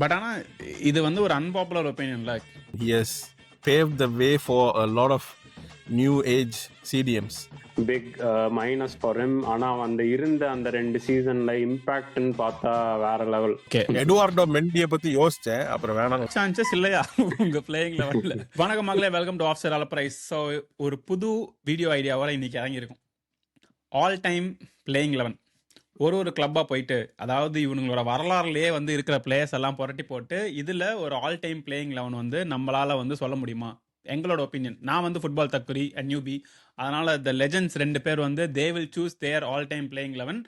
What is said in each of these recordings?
But ஆனா இது வந்து ஒரு அன்பாப்புலர் ஒப்பீனியன்ல has paved the way for a lot of new age CDMs. Big minus for him. ஆனா அந்த இருந்த அந்த ரெண்டு சீசன்ல இம்பாக்ட்னு பார்த்தா வேற லெவல் ஓகே எடுவார்டோ மெண்டியை பத்தி யோசிச்சேன் அப்புறம் வேணாம். சான்சஸ் இல்லையா? உங்க பிளேயிங் லெவல்ல வணக்கம் மகளே welcome to off chair prize so ஒரு புது வீடியோ ஐடியாவோட இன்னைக்கு இறங்கியிருக்கும். ஆல் டைம் பிளேயிங் லெவன் ஒரு ஒரு கிளப்பாக போயிட்டு அதாவது இவங்களோட வரலாறுலேயே வந்து இருக்கிற பிளேயர்ஸ் எல்லாம் புரட்டி போட்டு இதில் ஒரு ஆல் டைம் பிளேயிங் லெவன் வந்து நம்மளால் வந்து சொல்ல முடியுமா? எங்களோட ஒப்பீனியன் நான் வந்து ஃபுட்பால் தற்குறி அண்ட் நியூபி அதனால் த லெஜண்ட்ஸ் ரெண்டு பேர் வந்து they will choose their all time playing eleven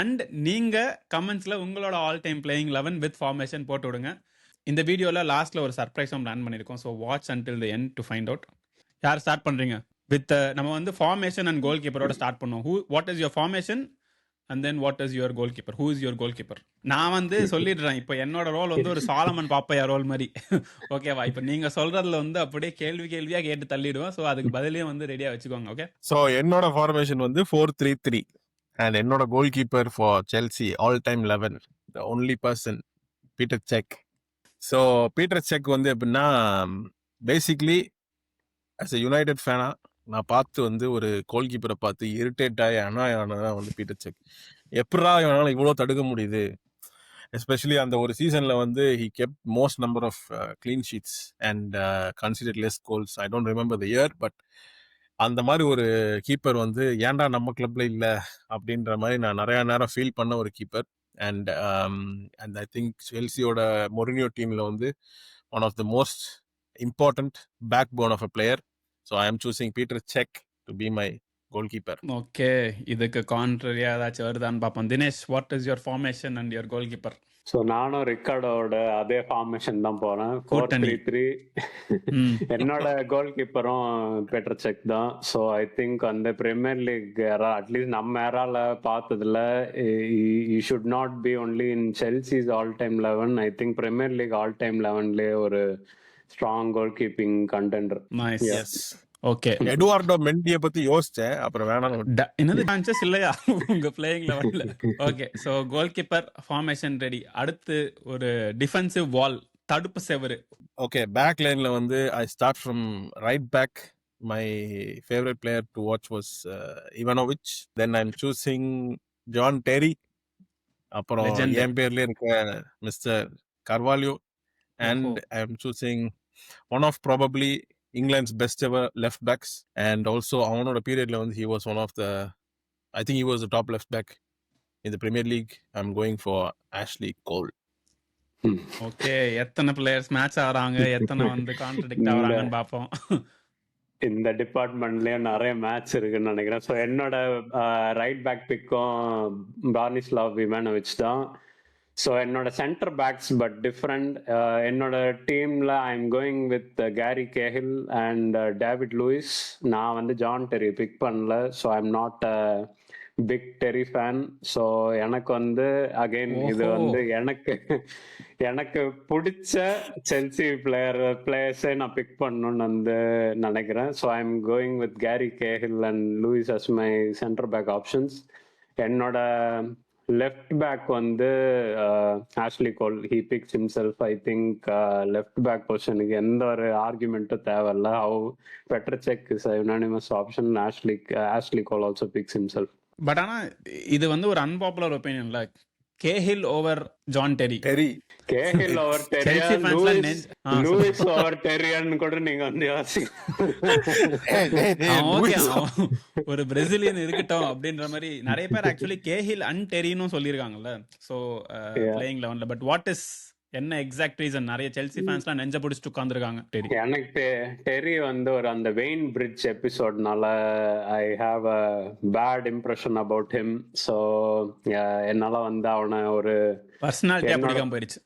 and நீங்கள் கமெண்ட்ஸில் உங்களோட all time playing eleven with formation போட்டு விடுங்க. இந்த வீடியோவில் லாஸ்ட்டில் ஒரு சர்ப்ரைஸும் பிளான் பண்ணியிருக்கோம். So watch until the end to find out யார் ஸ்டார்ட் பண்ணுறீங்க வித் நம்ம வந்து ஃபார்மேஷன் அண்ட் கோல் கீப்பரோட ஸ்டார்ட் பண்ணுவோம். Who what is your formation and then what is your goalkeeper who is your goalkeeper நான் வந்து சொல்லிடுறேன். இப்போ என்னோட ரோல் வந்து ஒரு சாலமன் பாப்பையா ரோல் மாதிரி. ஓகேவா இப்போ நீங்கள் சொல்கிறதுல வந்து அப்படியே கேள்வி கேள்வியாக கேட்டு தள்ளிடுவேன். ஸோ அதுக்கு பதிலையும் வந்து ரெடியாக வச்சுக்கோங்க ஓகே ஸோ என்னோட ஃபார்மேஷன் வந்து ஃபோர் த்ரீ த்ரீ அண்ட் என்னோட goalkeeper for Chelsea all time eleven the only person Peter Cech so Peter Cech வந்து எப்படின்னா பேசிக்லி as a யுனைடெட் ஃபேனா நான் பார்த்து வந்து ஒரு கோல் கீப்பரை பார்த்து இரிட்டேட் ஆகி அனாயானதான் வந்து பீட்டர் செக் எப்படா இவனால் இவ்வளோ தடுக்க முடியுது? எஸ்பெஷலி அந்த ஒரு சீசனில் வந்து he kept most number of clean sheets and consider less goals I don't remember the year but அந்த மாதிரி ஒரு கீப்பர் வந்து ஏன்டா நம்ம கிளப்ல இல்லை? அப்படின்ற மாதிரி நான் நிறையா நேரம் ஃபீல் பண்ண ஒரு keeper and and I think செல்சியோட Mourinho டீமில் வந்து one of the most important backbone of a player so I am choosing Peter Cech to be my goalkeeper okay இதுக்கு கான்ட்ரரியா ஏதாச்சும் வருதான்னு பார்ப்போம். Dinesh what is your formation and your goalkeeper so நானும் ரிக்கார்டோட அதே ஃபார்மேஷன் தான் போறேன். ஃபோர். த்ரீ த்ரீ என்னோட கோல் கீப்பரும் பெட்டர் செக் தான். ஸோ ஐ திங்க் அந்த பிரீமியர் லீக் அட்லீஸ்ட் நம்ம ஏரால பார்த்ததுல you should not be only in Chelsea's all time eleven I think premier league all time லெவன்லேயே ஒரு strong goal keeping contender nice yes okay Eduardo மெண்டியை பத்தி யோசிச்சேன். அப்புறம் வேணாம் என்னது சான்சஸ் இல்லையா? உங்க பிளேயிங் லெவல்ல okay so goalkeeper formation ready அடுத்து ஒரு டிஃபென்சிவ் வால் தடுப்பு செவரு. ஓகே பேக் லைன்ல வந்து I start from right back my favourite player to watch was Ivanovic then I am choosing John Terry அப்புறம் Legend. என் பேர்ல இருக்க mister Carvalho and I am choosing one of probably England's best ever left backs and also அவனோட பீரியட்ல வந்து he was one of the I think he was top left back இந்த Premier League I am going for Ashley Cole okay எத்தனை players match ஆகுறாங்க? எத்தனை வந்து contradict ஆகுறாங்கன்னு பார்ப்போம். இந்த டிபார்ட்மெண்ட்லயும் நிறைய மேட்ச் இருக்குன்னு நினைக்கிறேன். ஸோ என்னோட ரைட் பேக் பிக்கும் பார்னிஸ்லாவ் விமானோவிச் தான். ஸோ என்னோட சென்டர் பேக்ஸ் பட் டிஃப்ரெண்ட் என்னோட டீம்ல I am going with Gary Cahill and David Luiz நான் வந்து ஜான் டெரி பிக் பண்ணல. So I am not big Terry fan so எனக்கு வந்து அகைன் இது. வந்து எனக்கு எனக்கு பிடிச்ச செல்சி பிளேயர் பிளேயர்ஸே நான் பிக் பண்ணணும்னு வந்து நினைக்கிறேன். So I am going with Gary Cahill and Luis as my centre back options என்னோட லெஃப்ட் பேக் வந்து Ashley Cole he picks himself I think left back பொசிஷனுக்கு எந்த ஒரு ஆர்குமெண்ட்டும் தேவையில்ல. How better check is unanimous option Ashley Ashley Cole also picks himself but ஆனா இது வந்து ஒரு unpopular ஒப்பீனியன்ல Cahill over John Terry Terry Cahill over டெரியா Chelsea fans லாம் லூயிஸ் ஓவர் டெரியான்னு கூட நீங்க வந்து யோசிக்க ஒரு பிரேசிலியன் இருக்கட்டும் அப்படின்ற மாதிரி நிறைய பேர் ஆக்சுவலி கேஹில் அண்ட் டெரினும் சொல்லியிருக்காங்கல்ல. Yeah. பிளேயிங் லெவன்ல பட் வாட் இஸ் என்ன எக்ஸாக்ட் ரீசன் நிறைய செல்சி ஃபேன்ஸ்லாம் நெஞ்ச பிடிச்சிட்டு உட்காந்துருக்காங்க டெரி எனக்கு டெரி வந்து ஒரு அந்த Wayne Bridge எபிசோட்னால I have a bad impression about him so என்னால வந்து அவனை ஒரு பர்சனாலிட்டியா என்னோட- பிடிக்காம போயிடுச்சு.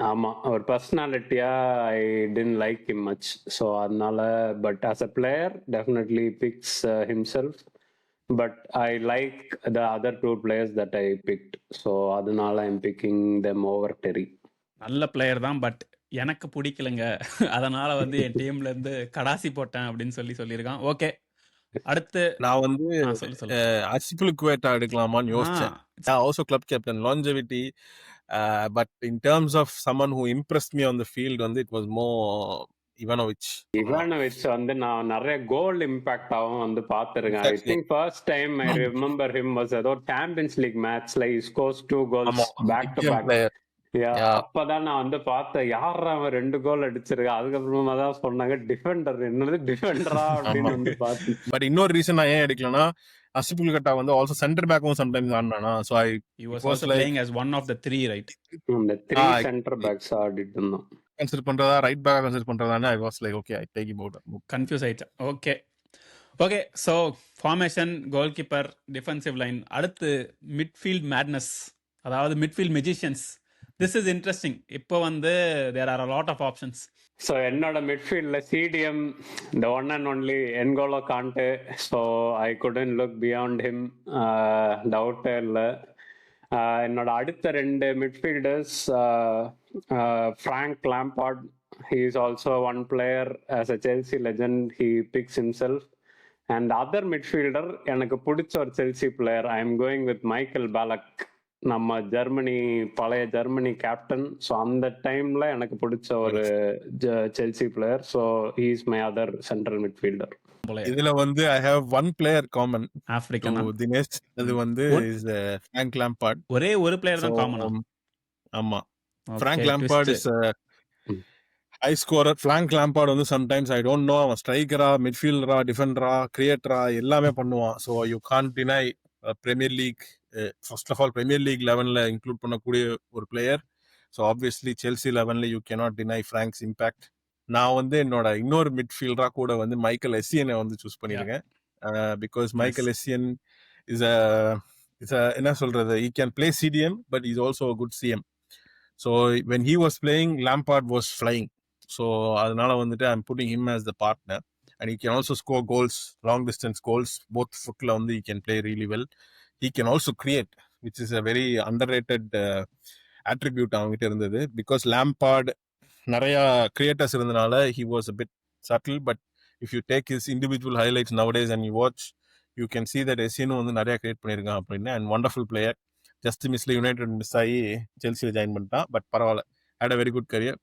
ஆமா. ஒரு பர்சனாலிட்டியா I tend like him much so அதனால but as a player definitely picks himself but I like the other two players that I picked so அதனால I'm picking them over Terry நல்ல பிளேயர் தான் பட் எனக்கு பிடிக்கலங்க. அதனால வந்து என் டீம்ல இருந்து கடாசி போட்டேன் அப்படின்னு சொல்லி சொல்லியிருக்கான். ஓகே அடுத்து நான் வந்து அசிபிள் குவேட்டா எடுக்கலாமான்னு யோசிச்சேன் ஆ, also club captain longevity Uh, but in terms of someone who impressed me on the field, வந்து it was more Ivanovic. Ivanovic வந்து நான் நிறைய கோல் இம்பாக்ட் ஆகும் வந்து பார்த்திருக்கேன் I. Think first time I remember him was ஏதோ champions league மேட்ச்ல he scores two goals back to back. அப்பதான் நான் வந்து பார்த்தேன் யாரா அவன் ரெண்டு கோல் அடிச்சிருக்கா அதுக்கப்புறமா தான் சொன்னாங்க டிஃபெண்டர் என்னது டிஃபெண்டரா அப்படின்னு. வந்து பார்த்தேன். பட் இன்னொரு ரீசன் நான் ஏன் எடுக்கலனா அசிபுல் கட்டா வந்து ஆல்சோ சென்டர் பேக்கும் sometimes ஆடினானா. So I was also like- playing as one of the three, right? இந்த த்ரீ சென்டர் பேக்ஸ் ஆடிட்டு இருந்தோம் கன்சிடர் பண்றதா right back consider பண்றதானே I was like okay I take him out confuse ஆயிட்டேன். Okay okay so formation goalkeeper defensive line அடுத்து midfield madness அதாவது midfield magicians this is interesting இப்போ வந்து there are lot of options so என்னோட மிட்ஃபீல்டில் CDM the one and only N'Golo Kante so I couldn't look beyond him டவுட்டே இல்லை. என்னோட அடுத்த ரெண்டு midfielders Frank Lampard he is also one player as a Chelsea legend he picks himself and other midfielder எனக்கு பிடிச்ச ஒரு Chelsea player I am going with Michael Ballack நம்ம Germany பழைய ஜெர்மனி கேப்டன் ஸோ அந்த டைம்ல எனக்கு பிடிச்ச ஒரு Chelsea player so is my other central midfielder போல இதுல வந்து I have one player common African Dinesh அது வந்து? இஸ் ஃப்ராங்க் லாம்பார்ட் ஒரே ஒரு பிளேயர் தான் காமனா ஆமா Frank Lampard is high scorer Frank Lampard வந்து சம்டைம்ஸ் ஐ டோன்ட் நோ அவன் ஸ்ட்ரைக்கரா மிட்ஃபீல்டரா டிஃபெண்டரா கிரியேட்டரா எல்லாமே பண்ணுவான். So you can't deny Premier League first of all Premier League லெவன்ல include பண்ணக்கூடிய ஒரு player so obviously Chelsea லெவன்ல you cannot deny Frank's impact நான் வந்து என்னோட இன்னொரு மிட்ஃபீல்டரா கூட வந்து மைக்கேல் எஸ்சியனை வந்து சூஸ் பண்ணியிருக்கேன். Because Michael Essien is a is என்ன சொல்றது? He can play CDM but is also good CM so when he was playing Lampard was flying so அதனால வந்துட்டு I'm putting him as the partner and he can also score goals long distance goals both ஃபுட்டில் வந்து he can play really well he can also create which is a very underrated attribute அவங்ககிட்ட இருந்தது. Because லேம்பார்டு நிறையா creators இருந்தனால he was a bit subtle but if you take his individual highlights nowadays and you watch you can see that எஸ்சினும் வந்து நிறையா create பண்ணியிருக்கான் அப்படின்னு. And wonderful player just மிஸ்ல United miss ஆகி செல்சியில் ஜாயின் பண்ணிட்டான் பட் பரவாயில்ல. Had a very good career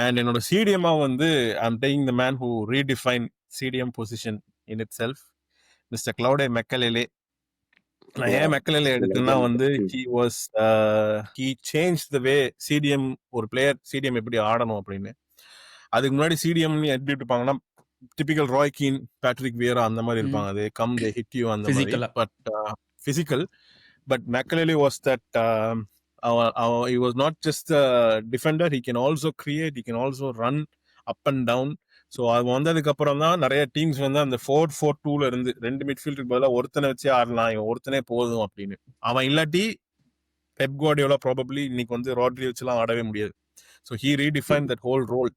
and என்னோட சிடிஎம்மா வந்து I'm taking the man who redefine CDM position in itself mister Claude Makelele நான் ஏன் மெக்கலேலே எடுத்தேன்னா வந்து he was he change the way CDM ஒரு பிளேயர் சிடிஎம் எப்படி ஆடணும் அப்படின்னு. அதுக்கு முன்னாடி சிடிஎம் எப்படி இருப்பாங்கன்னா typical Roy Keane Patrick Vieira அந்த மாதிரி இருப்பாங்க. அது கம் தே ஹிட் யூ அந்த மாதிரி. But physical but Makelele was that he was not just a defender. He can also create. He can also run up and down. So அது வந்ததுக்கப்புறம் தான் நிறைய டீம்ஸ் வந்து அந்த ஃபோர் ஃபோர் டூல இருந்து ரெண்டு மிட்ஃபீல்டுக்கு பதிலாக ஒருத்தனை வச்சே ஆடலாம் இவன் ஒருத்தனே போதும் அப்படின்னு. அவன் இல்லாட்டி பெப் குவார்டியோலா ப்ராபப்ளி இன்னைக்கு வந்து ராட்ரி வச்சுலாம் ஆடவே முடியாது. So he redefine that whole role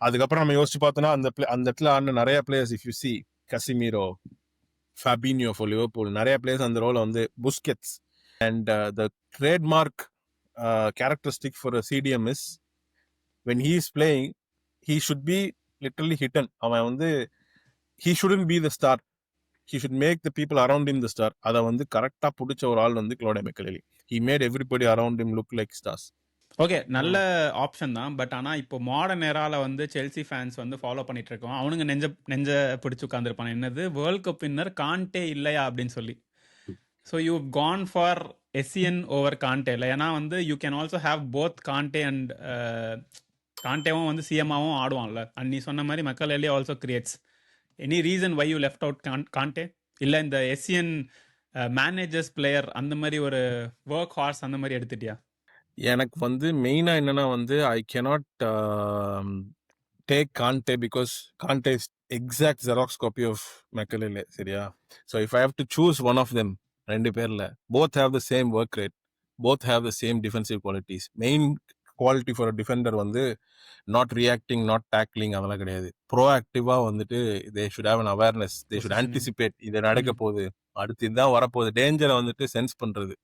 அதுக்கப்புறம் நம்ம யோசிச்சு பார்த்தோம்னா அந்த பிளே அந்த இடத்துல ஆடின நிறைய players if you see Casemiro Fabinho for Liverpool நிறைய பிளேயர்ஸ் அந்த ரோலை வந்து Busquets and the trademark characteristic for CDM is when he is playing he should be literally hidden அவன் வந்து he shouldn't be the star he should make the people around him the star அதை வந்து கரெக்டாக பிடிச்ச ஒரு ஆள் வந்து Claude Makelele he made everybody around him look like stars okay நல்ல ஆப்ஷன் தான். பட் ஆனால் இப்போ மாடர்ன் நேரால வந்து செல்சி ஃபேன்ஸ் வந்து ஃபாலோ பண்ணிட்டு இருக்கோம். அவனுங்க நெஞ்ச நெஞ்ச பிடிச்சி உட்காந்துருப்பான் என்னது? வேர்ல்ட் கப் பின்னர் கான்டே இல்லையா அப்படின்னு சொல்லி. So you can for Essien over Kante இல்லை. ஏன்னா வந்து you can also have both Kante and கான்டேவும் வந்து சிஎம்மாவும் ஆடுவான்ல. அண்ட் நீ சொன்ன மாதிரி Makelele also creates any reason why you left out Kante இல்லை இந்த எஸ்சியன் மேனேஜர்ஸ் பிளேயர் அந்த மாதிரி ஒரு ஒர்க் ஹார்ஸ் அந்த மாதிரி எடுத்துட்டியா? எனக்கு வந்து மெயினாக என்னன்னா வந்து I cannot take Kante because Kante is exact xerox copy of Makelele சரியா? So if I have to choose one of them ரெண்டு பேரில் both have the same work rate both have the same defensive qualities main quality for defender வந்து not reacting not tackling அதெல்லாம் கிடையாது. ப்ரோஆக்டிவாக வந்துட்டு they should have an awareness they should. Anticipate இது நடக்க போகுது அடுத்து இதுதான் வரப்போகுது. டேஞ்சரை வந்துட்டு சென்ஸ் பண்ணுறது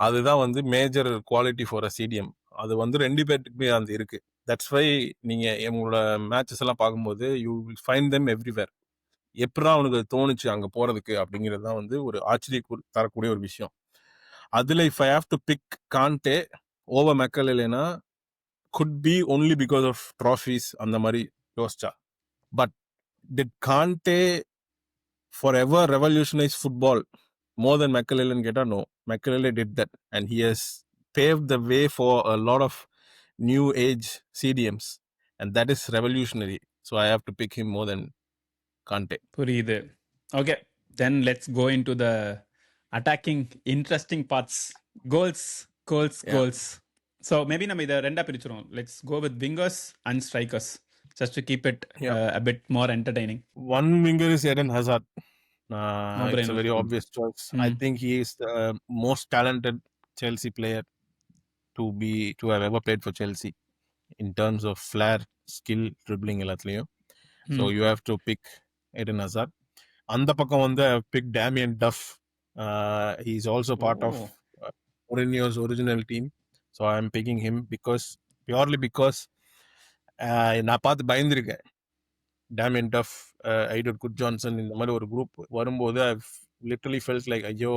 அதுதான் வந்து major quality for a CDM அது வந்து ரெண்டு பேர்ட்டுக்குமே அந்த இருக்கு. தட்ஸ் வை நீங்க உங்களோட மேட்சஸ் எல்லாம் பார்க்கும்போது you will find them everywhere எப்படிதான் அவனுக்கு தோணுச்சு அங்க போறதுக்கு அப்படிங்கிறது தான் வந்து ஒரு ஆச்சரிய தரக்கூடிய ஒரு விஷயம். அதுல if I have to pick Kante over மெக்கலேனா could be only because of trophies அந்த மாதிரி யோசிச்சா but did Kante for ever revolutionise football more than மெக்கலேலன்னு கேட்டால் no Makelele did that and he has paved the way for a lot of new age CDMs, and that is revolutionary. So I have to pick him more than Kante. புரியுது okay then let's go into the attacking interesting parts goals goals Yeah. Goals so maybe நம்ம இதை ரெண்டா பிரிச்சிரும் let's go with wingers and strikers just to keep it Yeah. A bit more entertaining One winger is Eden Hazard. Uh, No it's a brainer. very obvious choice. I Mm. think he is the most talented Chelsea player to be to have ever played for Chelsea in terms of flair, skill, dribbling, எல்லாத்துலயும். So Hmm. you have to pick Eden Hazard. அந்த பக்கம் வந்து pick Damien Duff. Uh, he's also part of Oh. uh, Mourinho's So I'm picking him because purely because uh, நான் பார்த்து பயந்துருக்கேன். Damien Duff Eidur good Johnson இந்த மாதிரி ஒரு group வரும்போது ஐ லிட்டரலி ஃபெல்ட் லைக் ஐயோ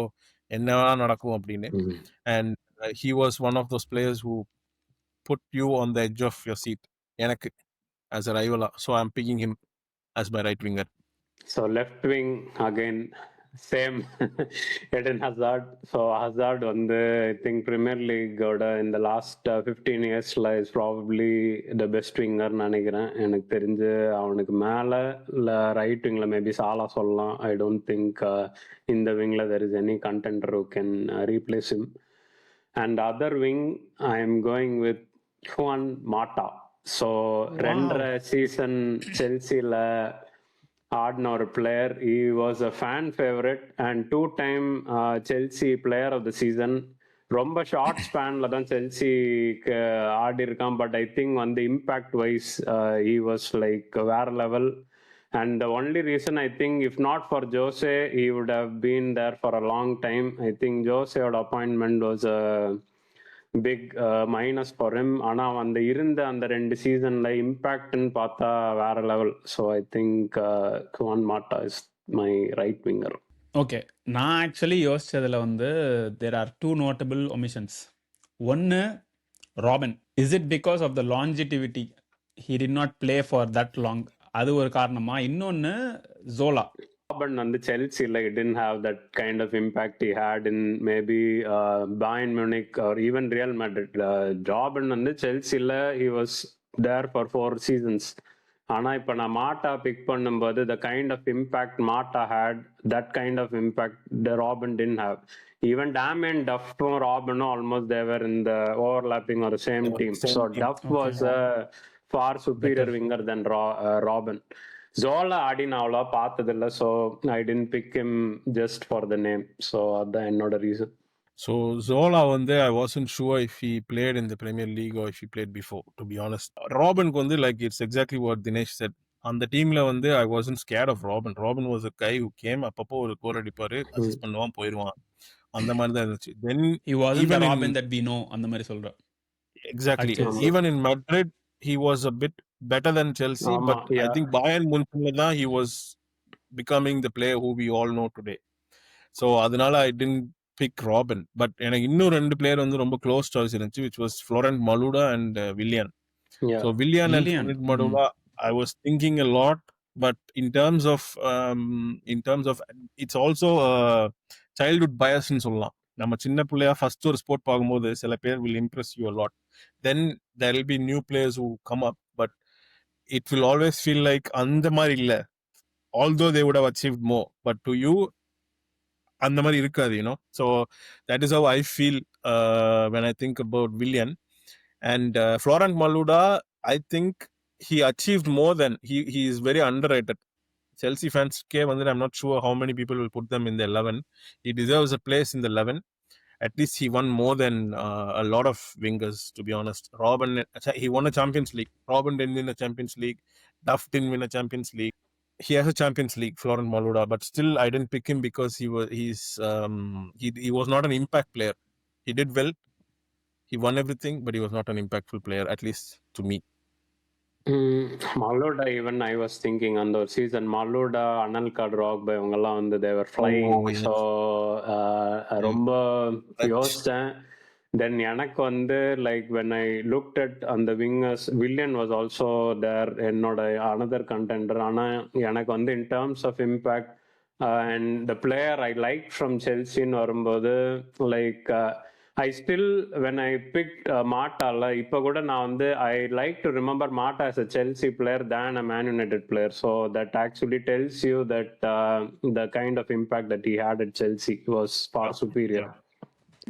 என்ன நடக்கும் அப்படின்னு. And he was one of those players who put you on the edge of your seat எனக்கு as a ரைவலா so I am picking him as my right winger So left wing again, same Eden Hazard. So Hazard வந்து League ஓட in the last uh, 15 yearsல is probably the best winger நினைக்கிறேன் எனக்கு தெரிஞ்சு அவனுக்கு மேல இல்ல ரைட் விங்ல மேபி சாலா சொல்லலாம் ஐ டோன்ட் திங்க் இந்த விங்ல there is any contender can uh, replace him and other wing I am going with Juan Mata. So ரெண்டரை சீசன் செல்சியில் ஆடின ஒரு player he was a fan favourite and two time Chelsea player of the season ரொம்ப short ஸ்பேன்ல தான் செல்சிக்கு ஆடி இருக்கான் பட் ஐ திங்க் வந்து impact wise he was like வேற level and the only reason I think if not for Jose he would have been there for a long time I think ஜோசேயோட appointment was a big minus for him ஆனால் அந்த இருந்த அந்த ரெண்டு சீசன்ல இம்பேக்ட்னு பார்த்தா வேற level so I think Juan Mata is my right winger okay நான் ஆக்சுவலி யோசிச்சதுல வந்து there are two notable omissions ஒன்று Robben is it because of the longevity he did not play for that long அது ஒரு காரணமா. இன்னொன்று ஜோலா Robin on the Chelsea, like didn't have that kind of impact he had in maybe uh, Bayern Munich or even Real Madrid. Uh, Robin on the Chelsea, he was there for four seasons. ஆனா இப்ப நான் Mata pick பண்ணும்போது the kind of impact மாட்டா had that kind of impact the Robben didn't have even Damien டஃப்பும் ராபினும் almost they were in the overlapping ஒரு same Yeah, team same so team. Duff was a far superior winger then Robben Zola ஆடி நான் அவ்வளோவா பார்த்ததில்ல so I didn't pick him just for the name so அதுதான் என்னோட reason So Zola வந்து I wasn't sure if he played in the Premier League or if he played before, to be honest. Robin வந்து like it's exactly what Dinesh said. அந்த டீம்ல வந்து I wasn't scared of Robben Robben was a guy who came அப்பப்போ ஒரு கோல் அடிப்பாரு assist பண்ணுவான் போயிடுவான் அந்த மாதிரி தான் இருந்துச்சு. Then he was the Even in- Robben that we know அந்த மாதிரி சொல்றேன் exactly. Even in Madrid he was a bit better than Chelsea but I yeah. Think Bayern முன்சில் தான் he was becoming the player who we all know today so அதனால I didn't pick Robben but எனக்கு இன்னும் ரெண்டு player வந்து ரொம்ப close choice இருந்துச்சு which was Florent Malouda and Willian So Willian and Willian, Florent Madova, I was thinking a lot, but in terms of um, in terms of it's also a childhood bias ன்னு சொல்லலாம். நம்ம சின்ன பிள்ளையா first ஒரு sport பார்க்கும்போது சில பேர் will impress you lot then there will be new players who come up but it will always feel like அந்த மாதிரி இல்லை although they would have achieve more but to you அந்த மாதிரி இருக்காது you know so that is how I feel when I think about Willian and uh, Florent Maluda, I think he achieved more than he he is very underrated. Chelsea fans came and I'm not sure how many people will put them in the 11. He deserves a place in the 11. At least he won more than uh, a lot of wingers, to be honest. Robin, he won a Champions League. Robin didn't win a Champions League. Duff didn't win a Champions League. He has a Champions League, Florent Maluda, but still I didn't pick him because he was he's um, he he was not an impact player. He did well, he won everything, but he was not an impactful player, at least to me. Malouda even I was thinking அந்த ஒரு season மல்லோடா அனல் கார்டு ராக் பை இவங்கெல்லாம் வந்து தேவர் flying. So ரொம்ப யோசித்தேன் தென் எனக்கு வந்து like when I looked at அந்த wingers Willian was also there என்னோட அனதர் கண்டெண்டர் ஆனால் எனக்கு வந்து in terms of impact and the player I like from செல்சின்னு வரும்போது like I still when I pick மாட்டால இப்போ கூட நான் வந்து I like to remember Mata as a Chelsea player than a Man United player so that actually tells you that the kind of impact that he had at Chelsea was far superior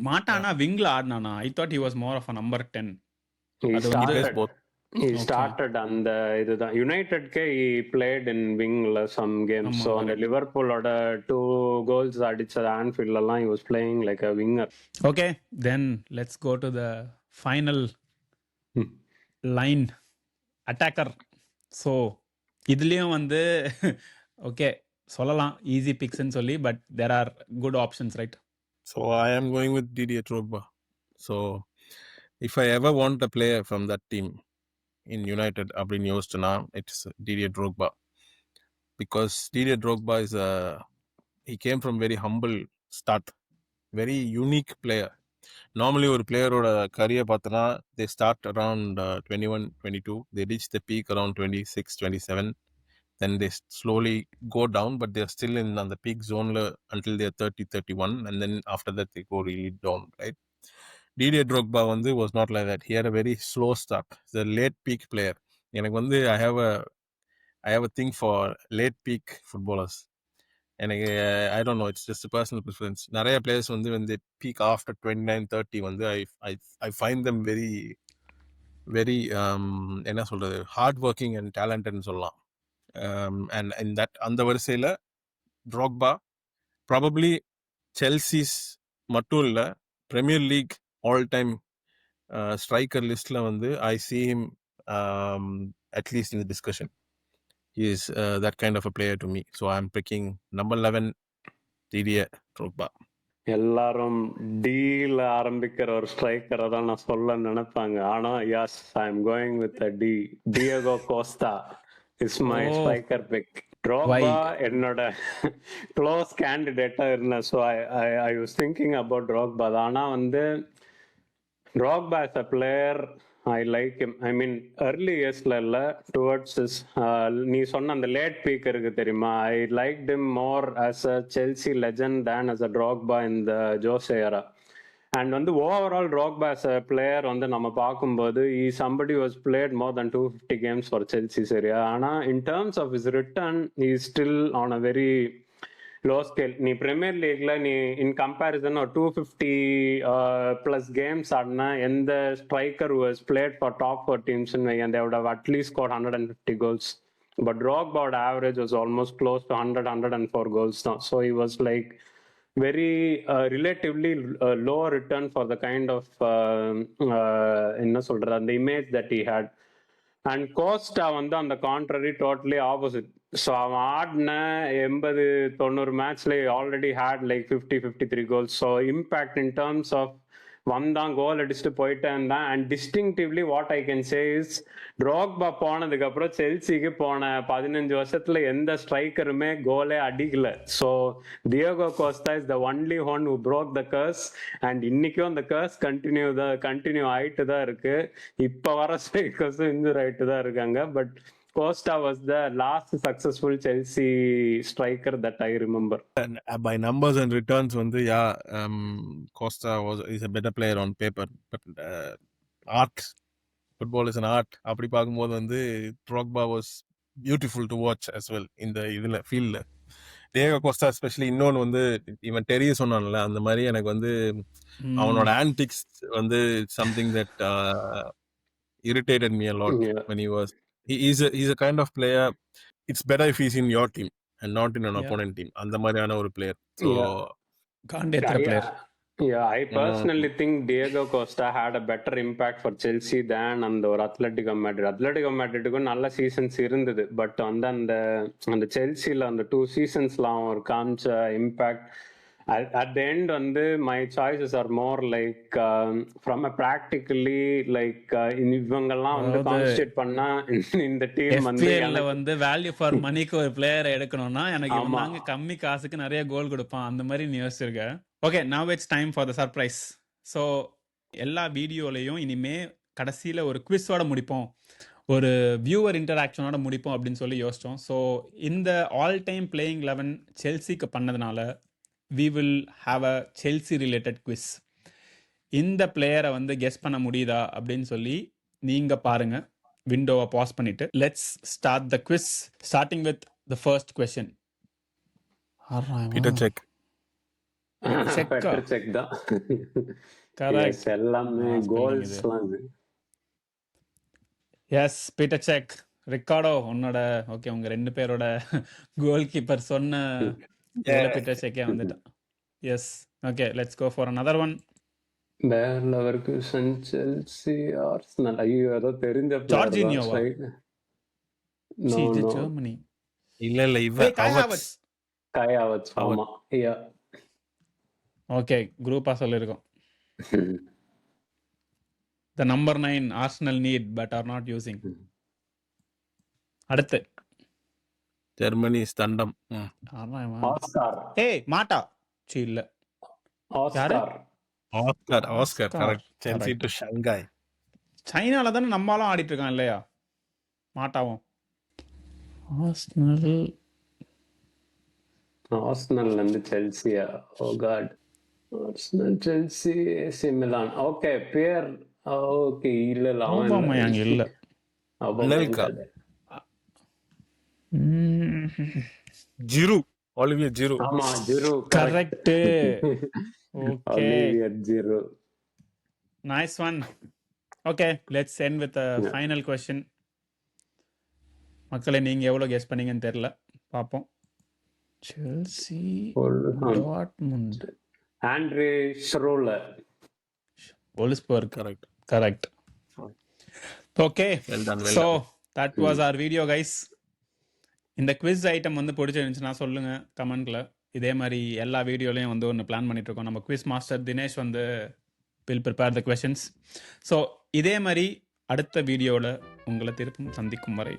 மாட்டானா விங்ல ஆடினானா? I thought he was more of a number ten He அது வந்து- He started, அந்த இதுதான் யுனைடெட்கே he played in wingல some games ஆமா, so அந்த லிவர்பூலோட two goals அடிச்சது ஆன்ஃபீல்ட்ல எல்லாம் he was playing like a winger okay then let's go to the final Hmm. Line attacker so இதுலேயும் வந்து ஓகே சொல்லலாம் ஈஸி பிக்ஸ்ன்னு சொல்லி but there are good options right So I am going with Didier Drogba. So if I ever want a player from that team in United, அப்படின்னு யோசிச்சேன்னா it's Didier Drogba. Because Didier Drogba is a he came from very humble start. Very unique player. Normally ஒரு பிளேயரோட career பார்த்தோன்னா they start around uh, 21, 22. They reach the peak around 26, 27. Then they slowly go down, but they're still in on the peak zone le- until they're 30, 31. And then after that, they go really down, right? Didier Drogba Didier Drogba வந்து was not like that here a very slow start late peak player எனக்கு வந்து I have a I have a thing for late peak footballers எனக்கு I don't know it's just personal preference நிறைய players வந்து வந்து peak after twenty nine thirty வந்து I I I find them very very என்ன சொல்கிறது hard working அண்ட் டேலண்டட்னு சொல்லலாம். அண்ட் இன் தட் அந்த வரிசையில் ட்ராக்பா ப்ராபப்ளி செல்சிஸ் மட்டும் இல்லை Premier League all time striker லிஸ்ட்டில் வந்து I see him at least in discussion is that kind of a player to me so I am picking number eleven Didier Drogba எல்லாரும் டீல ஆரம்பிக்கிற ஒரு ஸ்ட்ரைக்கரை தான் நான் சொல்ல நினைப்பாங்க. ஆனா yes I am going with D Diego Costa is my. Striker pick Drogba என்னோட க்ளோஸ் கேண்டிடேட்டா இருந்தேன். So I I I was thinking about Drogba ஆனா வந்து Drogba as a player I like him I mean early இயர்ஸ்ல இல்ல towards is நீ சொன்ன அந்த லேட் பீக் இருக்கு தெரியுமா? I like him more as a Chelsea legend than as a Drogba in the Jose and வந்து overall Drogba as a player வந்து நம்ம பார்க்கும்போது he somebody was played more than two fifty games for Chelsea சரியா ஆனால் in terms of his return he still on a very low scale நீ premier லீக்ல நீ in comparison ஒரு two fifty plus games ஆடினா எந்த striker was played for top four teams தேவோட at least score hundred and fifty goals but ட்ராக்பாவோட average was almost close to hundred hundred and four goals தான். So he was like very relatively low return for the kind of என்ன சொல்றது? அந்த image that he had and Costa வந்து அந்த contrary totally opposite so அவன் ஆடின எண்பது தொண்ணூறு மேட்ச்ல already had like fifty fifty three goals so impact in terms of வந்தான் கோல் அடிச்சுட்டு போயிட்டே இருந்தான் and distinctively what I can say is Drogba போனதுக்கப்புறம் செல்சிக்கு போன பதினஞ்சு வருஷத்துல எந்த ஸ்ட்ரைக்கருமே கோலே அடிக்கல. So Diego Costa is the only one who broke the curse and இன்னைக்கும் அந்த கர்ஸ் கண்டினியூ தான் கண்டினியூ ஆயிட்டு தான் இருக்கு. இப்போ வர ஸ்ட்ரைக்கர்ஸும் இன்ஜூர் ஆயிட்டு தான் இருக்காங்க. But Costa was the last successful Chelsea striker that I remember And uh, by numbers and returns, வந்து yeah, um, Costa was is a better player on paper, but uh, art, football is an art. அப்படி பார்க்கும்போது வந்து Drogba was beautiful to watch as well in the இதுல ஃபீல்ட்ல டேகோ Costa especially இன்னொன்று வந்து இவன் டெரிய சொன்னான்ல அந்த மாதிரி எனக்கு வந்து அவனோட ஆன்டிக்ஸ் வந்து something that irritated me a lot when he was he is a he's a kind of player it's better if he's in your team and not in an Yeah. opponent team அந்த மாதிரியான ஒரு player so Yeah. காண்டேத்திர player Yeah, I personally think Diego Costa had a better impact for Chelsea than அந்த ஒரு Atletico Madrid Atletico மேட்ரிட்டுக்கும் நல்ல seasons இருந்தது but வந்து அந்த அந்த செல்சியில் அந்த டூ சீசன்ஸ்லாம் ஒரு காமிச்ச இம்பேக்ட் அட் எண்ட் வந்து my choices are more like from a practically like இவங்கெல்லாம் வந்து கான்ஸ்டேட் பண்ணா இந்த டீம் வந்து வந்து வேல்யூ ஃபார் மணிக்கு ஒரு பிளேயரை எடுக்கணும்னா எனக்கு. தாங்க கம்மி காசுக்கு நிறைய கோல் கொடுப்பான். அந்த மாதிரி நீ யோசிச்சிருக்க. Okay now it's time for the surprise so எல்லா வீடியோலையும் இனிமே கடைசியில் ஒரு குவிஸோட முடிப்போம். ஒரு வியூவர் இன்டராக்ஷனோட முடிப்போம் அப்படின்னு சொல்லி யோசித்தோம் ஸோ இந்த ஆல் டைம் பிளேயிங் லெவன் செல்சிக்கு பண்ணதுனால we will have a Chelsea related quiz இந்த பிளேயரை வந்து கெஸ் பண்ண முடியுதா அப்படின்னு சொல்லி நீங்கள் பாருங்க. விண்டோவை பாஸ் பண்ணிட்டு. Let's start the quiz starting with the first question Cech Cech தான். கரெக்ட் எல்லாமே கோல்ஸ்லாம் எஸ் பீட்டர் செக் ரிக்கார்டோ உன்னோட ஓகே உங்க ரெண்டு பேரோட கோல் கீப்பர் சொன்ன பீட்டர் செக்கே வந்துட்டான் yes okay let's go for another one pair Leverkusen Chelsea Arsenal ஐயோ ஏதோ தெரிஞ்ச ஜார்ஜினியோவா? நோ நோ ஜெர்மனி இல்ல இல்ல இவ அவர்ஸ். காய் ஹாவர்ட்ஸ் ஆமா யா ஓகே குரூப்பா சொல்லியிருக்கோம் the number nine Arsenal need but are not using அடுத்து ஜெர்மனி ஸ்தண்டம். ம். ஆஸ்கார். ஏய் மாட்டா. சி இல்ல. Oscar. Oscar Oscar Oscar. Correct Correct. To Shanghai சைனால தானே நம்மளும் ஆடிட்டு இருக்கான் இல்லையா? மாட்டாவும். ஆர்சனல் ஆர்சனல்ல இருந்து Chelsea O god Arsenal Chelsea A C Milan okay பேர் ஓகே இல்ல இல்ல அவன் இல்ல. ஓபாமயாங் இல்ல Anelka. இல்ல. Giroud Olivier Giroud. ஆமா Giroud correct okay Olivier Giroud. Nice one okay let's end with final question மக்களை நீங்க எவ்வளவு கெஸ் பண்ணீங்கன்னு தெரியல. பார்ப்போம். Chelsea Dortmund Andre Schurrle Wolfsburg correct correct okay well done well so that was our video guys இந்த quiz item வந்து பிடிச்சிருந்துச்சுன்னா சொல்லுங்கள் கமெண்ட்டில் இதே மாதிரி எல்லா வீடியோலையும் வந்து ஒன்று பிளான் பண்ணிட்டு இருக்கோம். நம்ம குவிஸ் மாஸ்டர் தினேஷ் வந்து will prepare the questions so இதே மாதிரி அடுத்த வீடியோவில் உங்களை திருப்பும் சந்திக்கும் வரை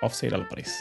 ஆஃப் சைட் ஆல் பிரைஸ்